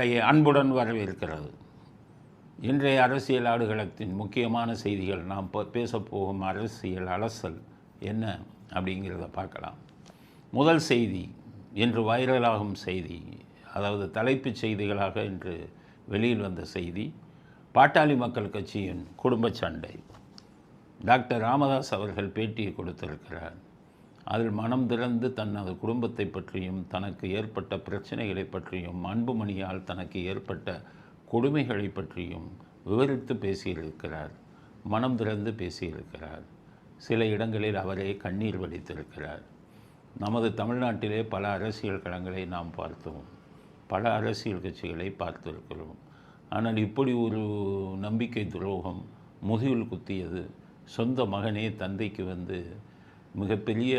உங்களை அன்புடன் வரவேற்கிறது. இன்றைய அரசியல் ஆடுகளத்தின் முக்கியமான செய்திகள் நாம் பேசப்போகும் அரசியல் அலசல் என்ன அப்படிங்கிறத பார்க்கலாம். முதல் செய்தி இன்று வைரலாகும் செய்தி அதாவது தலைப்புச் செய்திகளாக இன்று வெளியில் வந்த செய்தி பாட்டாளி மக்கள் கட்சியின் குடும்ப சண்டை. டாக்டர் ராமதாஸ் அவர்கள் பேட்டியை கொடுத்திருக்கிறார். அதில் மனம் திறந்து தனது குடும்பத்தை பற்றியும் தனக்கு ஏற்பட்ட பிரச்சனைகளை பற்றியும் அன்புமணியால் தனக்கு ஏற்பட்ட கொடுமைகளை பற்றியும் விவரித்து பேசியிருக்கிறார். மனம் திறந்து பேசியிருக்கிறார். சில இடங்களில் அவரே கண்ணீர் வடித்திருக்கிறார். நமது தமிழ்நாட்டிலே பல அரசியல் களங்களை நாம் பார்த்தோம். பல அரசியல் கட்சிகளை பார்த்திருக்கிறோம். ஆனால் இப்படி ஒரு நம்பிக்கை துரோகம் முதுகில் குத்தியது. சொந்த மகனே தந்தைக்கு வந்து மிகப்பெரிய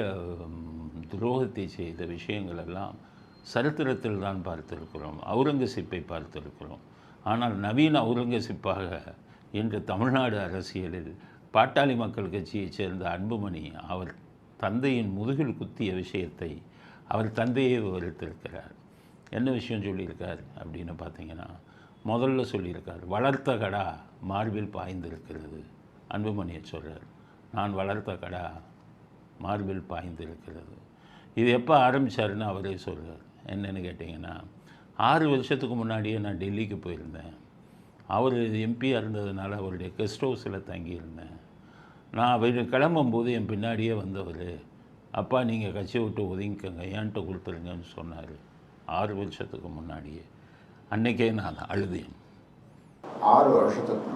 துரோகத்தை செய்த விஷயங்கள் எல்லாம் சரித்திரத்தில் தான் பார்த்திருக்கிறோம். அவுரங்கசீப்பை பார்த்திருக்கிறோம். ஆனால் நவீன அவுரங்கசீப்பாக இன்று தமிழ்நாடு அரசியலில் பாட்டாளி மக்கள் கட்சியைச் சேர்ந்த அன்புமணி அவர் தந்தையின் முதுகில் குத்திய விஷயத்தை அவர் தந்தையை விவரித்திருக்கிறார். என்ன விஷயம் சொல்லியிருக்கார் அப்படின்னு பார்த்தீங்கன்னா முதல்ல சொல்லியிருக்கார் வளர்த்த கடா மார்பில் பாய்ந்திருக்கிறது அன்புமணியை சொல்கிறார் நான் வளர்த்த கடா மார்பில் பாய்ந்திருக்கிறது. இது எப்போ ஆரம்பித்தாருன்னு அவரே சொல்கிறார் என்னென்னு கேட்டிங்கன்னா ஆறு வருஷத்துக்கு முன்னாடியே நான் டெல்லிக்கு போயிருந்தேன். அவர் எம்பியாக இருந்ததுனால அவருடைய கெஸ்ட் ஹவுஸில் தங்கியிருந்தேன். நான் அவர் கிளம்பும்போது என் பின்னாடியே வந்தவர் அப்பா நீங்கள் கட்சியை விட்டு ஒதுங்கிக்கோங்க ஏன்ட்ட கொடுத்துருங்கன்னு சொன்னார். ஆறு வருஷத்துக்கு முன்னாடியே. அன்றைக்கே நான் அழுதேன். ஆறு வருஷத்துக்கு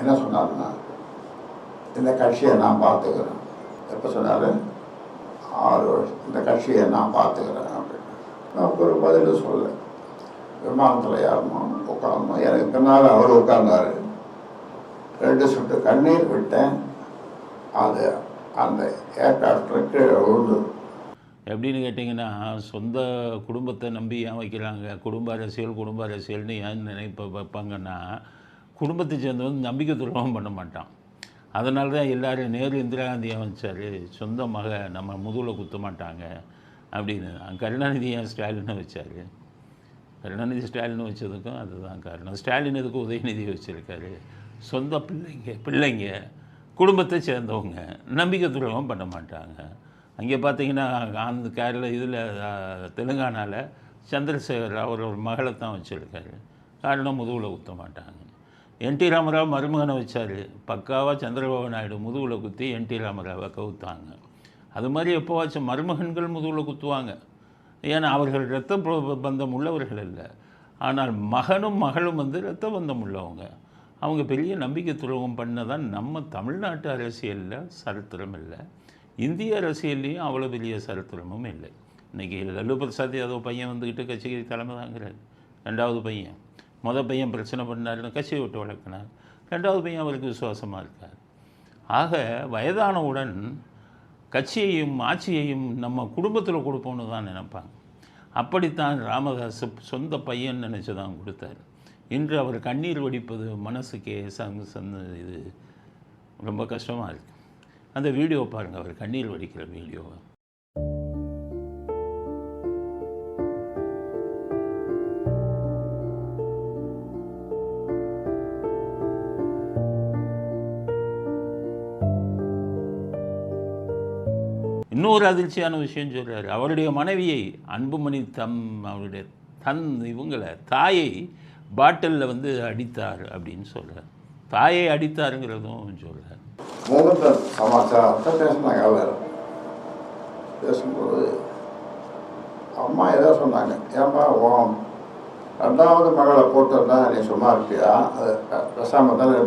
என்ன சொன்னார்னா இந்த கட்சியை நான் பார்த்துக்கிறேன். எப்போ சொன்னார்? ஆறு வருஷம். இந்த கட்சியை நான் பார்த்துக்கிறேன் அப்படின்னு. நான் ஒரு பதில் சொல்ல. விமானத்தில் ஏறணும் உட்காரணும் எனக்கு பின்னால் அவர் உட்கார்ந்தார். ரெண்டு சுட்டு கண்ணீர் விட்டேன். அது அந்த ஏர்கிராஃப்டில் கீழே விழுந்து எப்படின்னு கேட்டிங்கன்னா சொந்த குடும்பத்தை நம்பி ஏன் வைக்கிறாங்க? குடும்ப அரசியல் குடும்ப அரசியல்னு ஏன் நினைப்ப வைப்பாங்கன்னா குடும்பத்தை சேர்ந்தவன் நம்பிக்கை துரோகம் பண்ண மாட்டான். அதனால தான் எல்லாரும் நேரு இந்திரா காந்தி அமைச்சார் சொந்த மக நம்ம முதுகில் குத்த மாட்டாங்க அப்படின்னு. கருணாநிதி ஏன் ஸ்டாலினை வச்சார்? கருணாநிதி ஸ்டாலின் வச்சதுக்கும் அதுதான் காரணம். ஸ்டாலின் எதுக்கு உதயநிதி வச்சுருக்காரு? சொந்த பிள்ளைங்க பிள்ளைங்க குடும்பத்தை சேர்ந்தவங்க நம்பிக்கை துரோகம் பண்ண மாட்டாங்க. அங்கே பார்த்தீங்கன்னா அந்த கேரள இதில் தெலுங்கானாவில் சந்திரசேகர் அவர் ஒரு மகளை தான் வச்சுருக்காரு. காரணம் முதுகில் குத்த மாட்டாங்க. என்டி ராமராவ் மருமகனை வச்சார். பக்காவாக சந்திரபாபு நாயுடு முதுகில் குத்தி என் டி ராமராவை கவுத்தாங்க. அது மாதிரி எப்போவாச்சும் மருமகன்கள் முதுகில் குத்துவாங்க. ஏன்னா அவர்கள் இரத்த பந்தம் உள்ளவர்கள் இல்லை ஆனால் மகனும் மகளும் வந்து இரத்த பந்தம் உள்ளவங்க. அவங்க பெரிய நம்பிக்கை துரோகம் பண்ணதான் நம்ம தமிழ்நாட்டு அரசியலில் சரித்திரம் இல்லை. இந்திய அரசியல்லையும் அவ்வளோ பெரிய சரித்திரமும் இல்லை. இன்றைக்கி லல்லு பிரசாத் யாதவ் பையன் வந்துக்கிட்டு கட்சிக்கு தலைமை தாங்கிறார். ரெண்டாவது பையன். மொதல் பையன் பிரச்சனை பண்ணாருன்னு கட்சியை விட்டு வளர்க்கினார் ரெண்டாவது பையன் அவருக்கு விசுவாசமாக இருக்கார். ஆக வயதானவுடன் கட்சியையும் ஆட்சியையும் நம்ம குடும்பத்தில் கொடுப்போம்னு தான் நினைப்பாங்க. அப்படித்தான் ராமதாஸ் சொந்த பையன் நினச்சி தான் கொடுத்தாரு. இன்று அவர் கண்ணீர் வடிப்பது மனசுக்கே சங் சந்த இது ரொம்ப கஷ்டமாக இருக்குது அந்த வீடியோ பாருங்கள் அவர் கண்ணீர் வடிக்கிற வீடியோவை. இன்னொரு அதிர்ச்சியான விஷயம் சொல்கிறார் அவருடைய மனைவியை அன்புமணி தம் அவருடைய தன் இவங்களை தாயை பாட்டிலில் வந்து அடித்தார் அப்படின்னு சொல்கிறார் தாயை அடித்தாருங்கிறதும் சொல்கிறார் முகூர்த்த சமாச்சாரத்தை பேசினாங்க அவர் பேசும்போது அம்மா ஏதோ சொன்னாங்க. ஏன்பா ஓம் ரெண்டாவது மகளை போட்டிருந்தா நீ சும்மா இருப்பியா? அது பேசாம தானே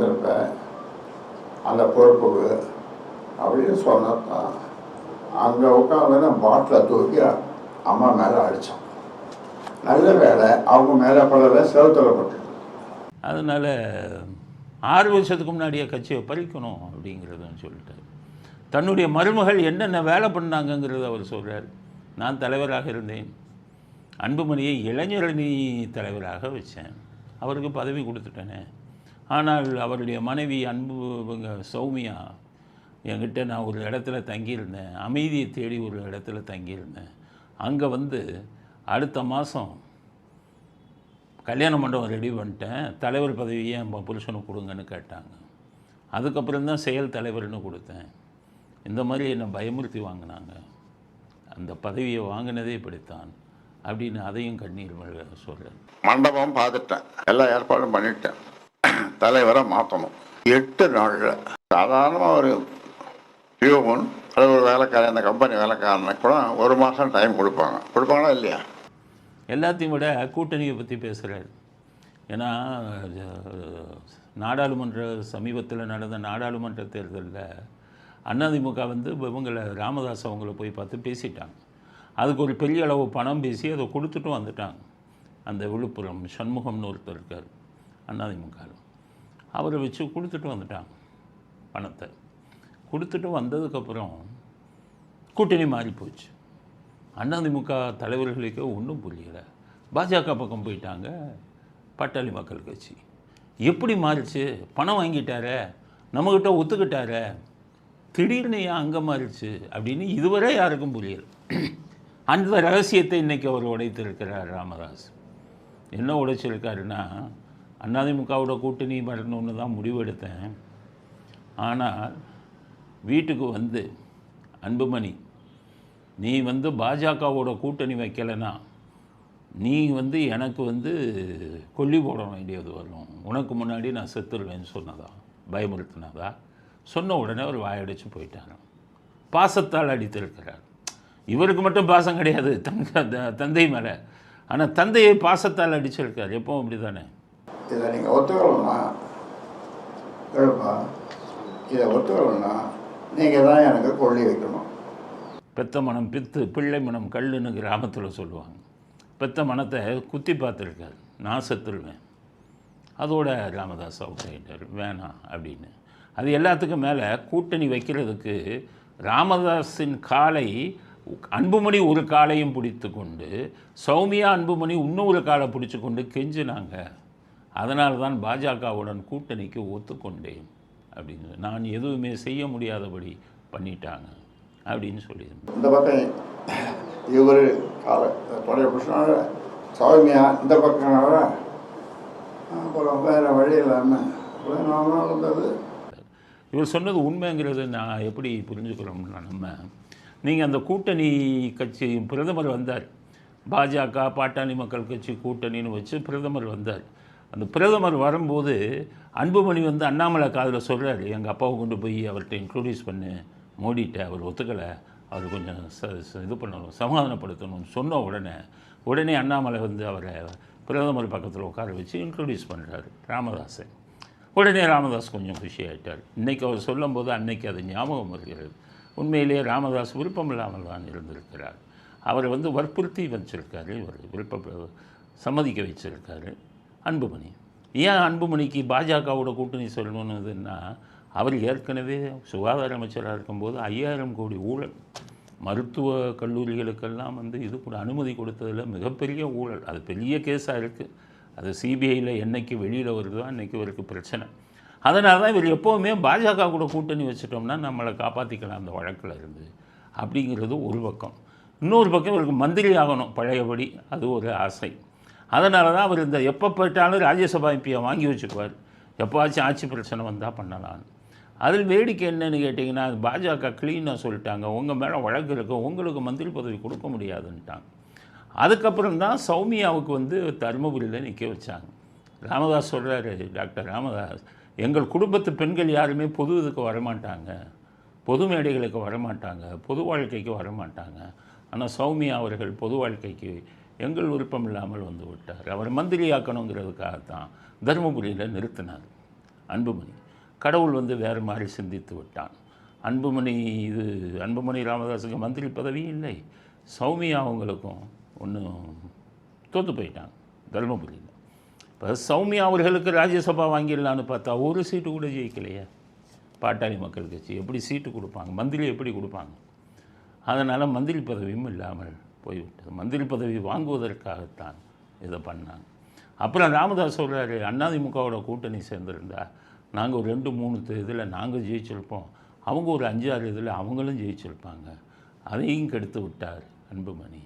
அந்த பொறுப்புக்கு அப்படின்னு சொன்னதான் அங்கே உட்காந்து பாட்டில் தூக்கி அம்மா மேலே அடித்தான் நல்ல வேலை அவங்க மேலே படல செலுத்தப்பட்டு அதனால் ஆறு வருஷத்துக்கு முன்னாடியே கட்சியை பறிக்கணும் அப்படிங்கிறதுன்னு சொல்லிட்டார். தன்னுடைய மருமகள் என்னென்ன வேலை பண்ணாங்கங்கிறத அவர் சொல்கிறார் நான் தலைவராக இருந்தேன். அன்புமணியை இளைஞரணி தலைவராக வச்சேன். அவருக்கு பதவி கொடுத்துட்டேனே. ஆனால் அவருடைய மனைவி அன்பு சௌமியா என்கிட்ட நான் ஒரு இடத்துல தங்கியிருந்தேன். அமைதியை தேடி ஒரு இடத்துல தங்கியிருந்தேன். அங்கே வந்து அடுத்த மாதம் கல்யாண மண்டபம் ரெடி பண்ணிட்டேன். தலைவர் பதவியை என் புருஷனுக்கு கொடுங்கன்னு கேட்டாங்க. அதுக்கப்புறம் தான் செயல் தலைவர்னு கொடுத்தேன். இந்த மாதிரி என்னை பயமுறுத்தி வாங்கினாங்க. அந்த பதவியை வாங்கினதே இப்படித்தான். அப்படின்னு அதையும் கண்ணீர் சொல்கிறேன் மண்டபம் பார்த்துட்டேன். எல்லா ஏற்பாடும் பண்ணிட்டேன். தலைவரை மாற்றணும் எட்டு நாளில். சாதாரணமாக ஒரு பியூமன் அல்லது ஒரு வேலைக்காரன் அந்த கம்பெனி வேலைக்காரனுக்கு கூட ஒரு மாதம் டைம் கொடுப்பாங்க. கொடுப்பாங்களா இல்லையா? எல்லாத்தையும் விட கூட்டணியை பற்றி பேசுகிறார் ஏன்னா நாடாளுமன்ற சமீபத்தில் நடந்த நாடாளுமன்ற தேர்தலில் அதிமுக வந்து இவங்களை ராமதாஸ் அவங்கள போய் பார்த்து பேசிட்டாங்க. அதுக்கு ஒரு பெரிய அளவு பணம் பேசி அதை கொடுத்துட்டும் வந்துட்டாங்க. அந்த விழுப்புரம் சண்முகம்னு ஒருத்தர் இருக்கார் அதிமுகவில் அவரை வச்சு கொடுத்துட்டு வந்துட்டாங்க பணத்தை. கொடுத்துட்டு வந்ததுக்கப்புறம் கூட்டணி மாறி போச்சு. அதிமுக தலைவர்களுக்கே ஒன்றும் புரியலை. பாஜக பக்கம் போயிட்டாங்க பட்டாளி மக்கள் கட்சி. எப்படி மாறிச்சு? பணம் வாங்கிட்டாரு நம்மக்கிட்ட ஒத்துக்கிட்டாரு திடீர்னு ஏன் அங்கே மாறிச்சு அப்படின்னு இதுவரை யாருக்கும் புரியல. அந்த ரகசியத்தை இன்றைக்கி அவர் உடைத்திருக்கிறார் ராமதாஸ். என்ன உடைச்சிருக்காருன்னா அதிமுகவோட கூட்டணி வரணும்னு தான் முடிவெடுத்தேன். ஆனால் வீட்டுக்கு வந்து அன்புமணி நீ வந்து பாஜகவோட கூட்டணி வைக்கலைன்னா நீ வந்து எனக்கு வந்து கொல்லி போட வேண்டியது வரும். உனக்கு முன்னாடி நான் செத்துருவேன்னு சொன்னதா? பயமுறுத்தினதா? சொன்ன உடனே அவர் வாயடிச்சு போயிட்டாங்க பாசத்தால் அடித்திருக்கிறார். இவருக்கு மட்டும் பாசம் கிடையாது தங்க த- தந்தை மேலே. ஆனால் தந்தையை பாசத்தால் அடிச்சிருக்கார். எப்பவும் அப்படி தானே இதை நீங்கள் ஒத்துக்கணும்னா இதை ஒத்துக்கணும்னா நீங்கள் தான் எனக்கு கொள்ளி வைக்கணும். பெத்த மனம் பித்து பிள்ளை மனம் கல்லுன்னு கிராமத்தில் சொல்லுவாங்க. பெத்த மனத்தை குத்தி பார்த்துருக்காரு. நான் செத்துருவேன். அதோட ராமதாஸ் அவுட் ஆகிட்டார் வேணாம் அப்படின்னு. அது எல்லாத்துக்கும் மேலே கூட்டணி வைக்கிறதுக்கு ராமதாஸின் காலை அன்புமணி ஒரு காலையும் பிடித்து கொண்டு சௌமியா அன்புமணி இன்னொரு காலை பிடிச்சு கொண்டு கெஞ்சினாங்க. அதனால்தான் பாஜகவுடன் கூட்டணிக்கு ஒத்துக்கொண்டேன். அப்படின்னு. நான் எதுவுமே செய்ய முடியாதபடி பண்ணிட்டாங்க அப்படின்னு சொல்லியிருந்தேன். இந்த பக்கம் இவர் காலை தொடைய புருஷனால சௌமியா இந்த பக்கம் அப்புறம் வேறு வழி இல்லாமல் இருந்தது இவர் சொன்னது உண்மைங்கிறது நான் எப்படி புரிஞ்சுக்கிறோம்னா நம்ம நீங்கள் அந்த கூட்டணி கட்சி பிரதமர் வந்தார். பாஜக பாட்டாளி மக்கள் கட்சி கூட்டணின்னு வச்சு பிரதமர் வந்தார். அந்த பிரதமர் வரும்போது அன்புமணி வந்து அண்ணாமலை காதில் சொல்கிறாரு எங்கள் அப்பாவை கொண்டு போய் அவர்கிட்ட இன்ட்ரொடியூஸ் பண்ணு. மோடிட்ட அவர் ஒத்துக்கலை. அவர் கொஞ்சம் ச இது பண்ணணும் சமாதானப்படுத்தணும்னு சொன்ன உடனே உடனே அண்ணாமலை வந்து அவரை பிரதமர் பக்கத்தில் உட்கார வச்சு இன்ட்ரொடியூஸ் பண்ணுறாரு ராமதாஸை உடனே ராமதாஸ் கொஞ்சம் குஷி ஆகிட்டார் இன்றைக்கி அவர் சொல்லும்போது அன்னைக்கு அது ஞாபகம் வருகிறது. உண்மையிலேயே ராமதாஸ் விருப்பம் இல்லாமல் தான் இருந்திருக்கிறார். அவரை வந்து வற்புறுத்தி வச்சிருக்காரு இவர் விருப்ப சம்மதிக்க வச்சிருக்காரு. அன்புமணி. ஏன் அன்புமணிக்கு பாஜகவோட கூட்டணி சொல்லணும்னுதுன்னா அவர் ஏற்கனவே சுகாதார அமைச்சராக இருக்கும்போது ஐயாயிரம் கோடி ஊழல் மருத்துவ கல்லூரிகளுக்கெல்லாம் வந்து இது கூட அனுமதி கொடுத்ததில் மிகப்பெரிய ஊழல். அது பெரிய கேஸாக இருக்குது அது சிபிஐயில் என்னைக்கு வெளியில் வருதோ அன்னைக்கு இவருக்கு பிரச்சனை. அதனால தான் இவர் எப்போவுமே பாஜக கூட கூட்டணி வச்சுட்டோம்னா நம்மளை காப்பாற்றிக்கலாம் அந்த வழக்கில் இருந்து அப்படிங்கிறது ஒரு பக்கம். இன்னொரு பக்கம் இவருக்கு மந்திரி ஆகணும் பழையபடி. அது ஒரு ஆசை. அதனால தான் அவர் இந்த எப்போ போயிட்டாலும் ராஜ்யசபா எம்பியை வாங்கி வச்சுக்குவார். எப்போவாச்சும் ஆட்சி பிரச்சனை வந்தால் பண்ணலான்னு அதில் வேடிக்கை என்னன்னு கேட்டிங்கன்னா பாஜக க்ளீனாக சொல்லிட்டாங்க. உங்கள் மேலே வழக்கு இருக்கு. உங்களுக்கு மந்திரி பதவி கொடுக்க முடியாதுன்ட்டாங்க. அதுக்கப்புறம் தான் சௌமியாவுக்கு வந்து தருமபுரியில் நிற்க வச்சாங்க. ராமதாஸ் சொல்கிறாரு டாக்டர் ராமதாஸ் எங்கள் குடும்பத்து பெண்கள் யாருமே பொது இதுக்கு வரமாட்டாங்க. பொது மேடைகளுக்கு வரமாட்டாங்க. பொது வாழ்க்கைக்கு வரமாட்டாங்க. ஆனால் சௌமியா அவர்கள் பொது வாழ்க்கைக்கு எங்கள் விருப்பம் இல்லாமல் வந்து விட்டார். அவர் மந்திரியாக்கணுங்கிறதுக்காகத்தான் தருமபுரியில் நிறுத்தினார் அன்புமணி. கடவுள் வந்து வேறு மாதிரி சிந்தித்து விட்டான். அன்புமணி இது அன்புமணி ராமதாஸுக்கு மந்திரி பதவி இல்லை. சௌமியா அவங்களுக்கும் ஒன்றும் தோற்று போயிட்டாங்க தருமபுரியில். இப்போ சௌமியா அவர்களுக்கு ராஜ்யசபா வாங்கிடலான்னு பார்த்தா ஒரு சீட்டு கூட ஜெயிக்கலையே. பாட்டாளி மக்கள் கட்சி எப்படி சீட்டு கொடுப்பாங்க? மந்திரி எப்படி கொடுப்பாங்க? அதனால் மந்திரி பதவியும் இல்லாமல் போய்விட்டது. மந்திரி பதவி வாங்குவதற்காகத்தான் இதை பண்ணாங்க. அப்புறம் ராமதாஸ் சொல்கிறாரு அண்ணாதிமுகவோட கூட்டணி சேர்ந்திருந்தா நாங்கள் ஒரு ரெண்டு மூணு இதில் நாங்கள் ஜெயிச்சிருப்போம். அவங்க ஒரு அஞ்சாறு இதில் அவங்களும் ஜெயிச்சிருப்பாங்க. அதையும் கெடுத்து விட்டார் அன்புமணி.